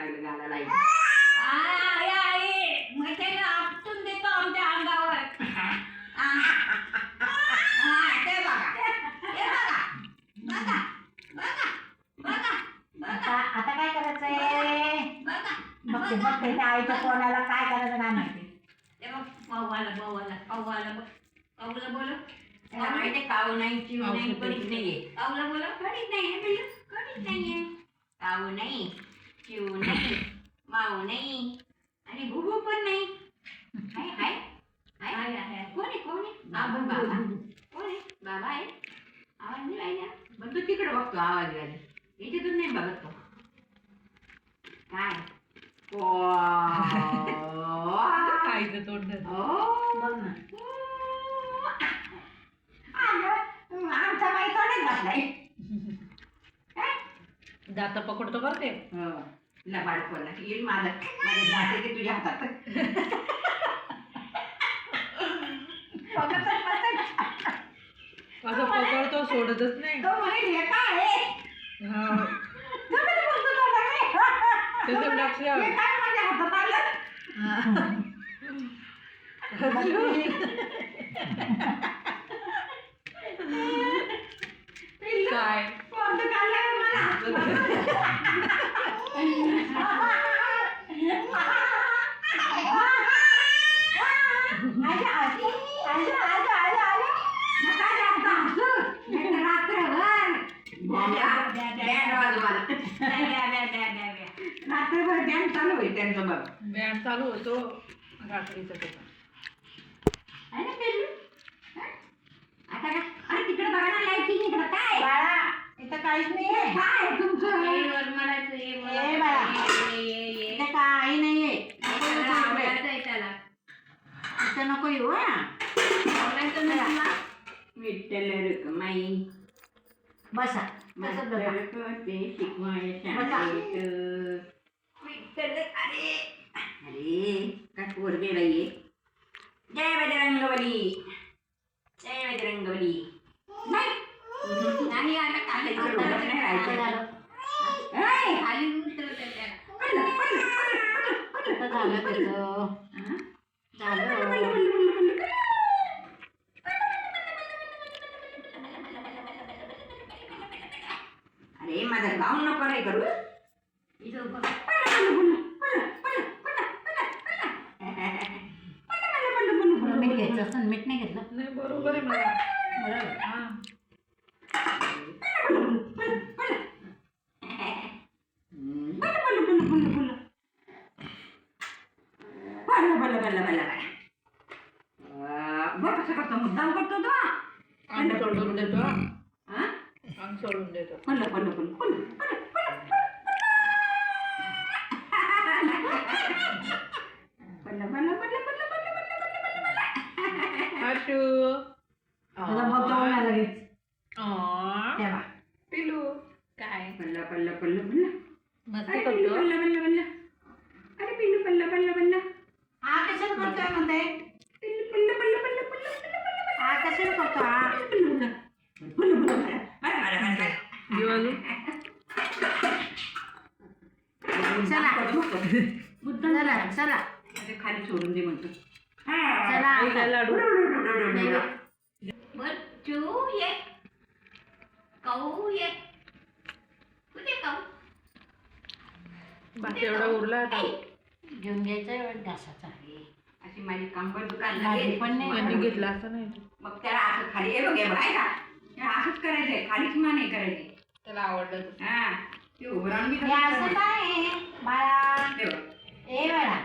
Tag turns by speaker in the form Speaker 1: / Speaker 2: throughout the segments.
Speaker 1: लागलं गाला लाई
Speaker 2: आई आपटून देतो आमच्या अंगावर. ते बघा ते बघा. बघा बघा बघा
Speaker 3: आता
Speaker 2: बघा.
Speaker 3: आता काय करायचंय?
Speaker 2: बघा
Speaker 3: बघते बघते त्या आईच्या कोणाला काय करायचं काय माहिती?
Speaker 2: ते बघ पाऊ आला पाऊ आला पाऊ आला बघ. पाऊला बोलो त्याला माहिती काऊ नाही चिव नाही कधीच नाहीये. पाऊला बोलो कधीच नाहीये कधीच नाहीये. काऊ नाही. चिव नाही माऊ नाही आणि भुबू पण नाही. हाय हाय हाय. हाय हाय कोण आहे कोण आहे? बाबा. बाबा. कोण आहे? बाबा आहे. आवाज नाही राहिला. पण तू तिकडे बघतो आवाज राहिला. याच्यातून नाही बघत तो. काय?
Speaker 4: खायचं तोंड
Speaker 3: बघ ना. आमचा बाई तोंडच बसलाय
Speaker 4: दात पकडतो बरं ते.
Speaker 2: लबाड कोणा येईल माझं माझे जाते की तुझ्या हातात.
Speaker 4: असं पकडतो सोडतच नाही
Speaker 3: तो म्हणे, "हे काय आहे?"
Speaker 4: हा.
Speaker 3: जमीन बोलतो तो म्हणे.
Speaker 4: त्याचं लक्ष
Speaker 3: हे काय माझ्या हातात आलं?
Speaker 4: काय
Speaker 3: कोणतं काढलं मला रात्रभर
Speaker 2: बँड चालू होईल त्यांचं बघ.
Speaker 4: बँड चालू होतो रात्रीचा त्याचा
Speaker 2: आहे ना पेरू? हा? आता काय? अरे तिकडे बघा ना लाईटिंग इकडं काय?
Speaker 3: बाळा इथं काहीच नाही आहे
Speaker 2: काय आहे तुमचं? तू ये
Speaker 3: बाळा. इथं काही नाहीये.
Speaker 2: त्याला.
Speaker 3: इथं नको येऊ हा.
Speaker 2: विठ्ठल रुक्माई.
Speaker 3: बसा
Speaker 2: तसं अरे अरे काय वर गेला ये जय बजरंगबली. जय बजरंगबली. नाही.
Speaker 3: आला
Speaker 2: काल नाही राहायचं.
Speaker 3: झालं झालं त्याचं.
Speaker 2: माझा गाव नको नाही करू इथं
Speaker 3: मीठ घ्यायचं असतं ना, मीठ नाही घेतलं
Speaker 4: नाही बरोबर आहे मला
Speaker 3: बरोबर
Speaker 4: हा
Speaker 2: बघ कसं करतो मुद्दाम करतो तो
Speaker 4: अंग सोडून देतो आणि सोडून देतो पण
Speaker 3: पण पण पण हर्षू लगेच
Speaker 4: पिलू काय
Speaker 2: पल्ला पल्ला पल्ला पल्ला
Speaker 4: मस्त
Speaker 2: अरे पिल्लू पल्ल पल्ल पल्ला अरे पिल्लू पल्ला पल्ला पल्ला
Speaker 3: चला. चला. चला.
Speaker 2: खाली सोडून दे म्हणतो
Speaker 3: चला.
Speaker 4: लाडू.
Speaker 2: बच्चू ये. काऊ ये. कुठे काऊ
Speaker 4: बाकी एवढा उरला आता.
Speaker 3: घेऊन घ्यायचं घासाचा
Speaker 2: अशी माझी कंबर दुकान
Speaker 3: पण नाही.
Speaker 4: घेतला असं नाही
Speaker 2: मग त्याला असं खाली हे बघ असंच करायचंय. खालीच मा नाही करायची.
Speaker 4: त्याला आवडलं.
Speaker 2: हा.
Speaker 3: हे असं काय? आहे? बाळा. ए बाळा.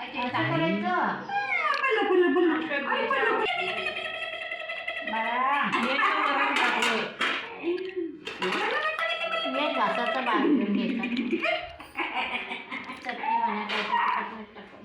Speaker 2: बाळा असं करायचं?
Speaker 3: बाळा.
Speaker 2: एक घासाचं
Speaker 3: बांधून
Speaker 2: घ्यायचं
Speaker 3: चटणी बनवायची, तिखट मीठ टाकून.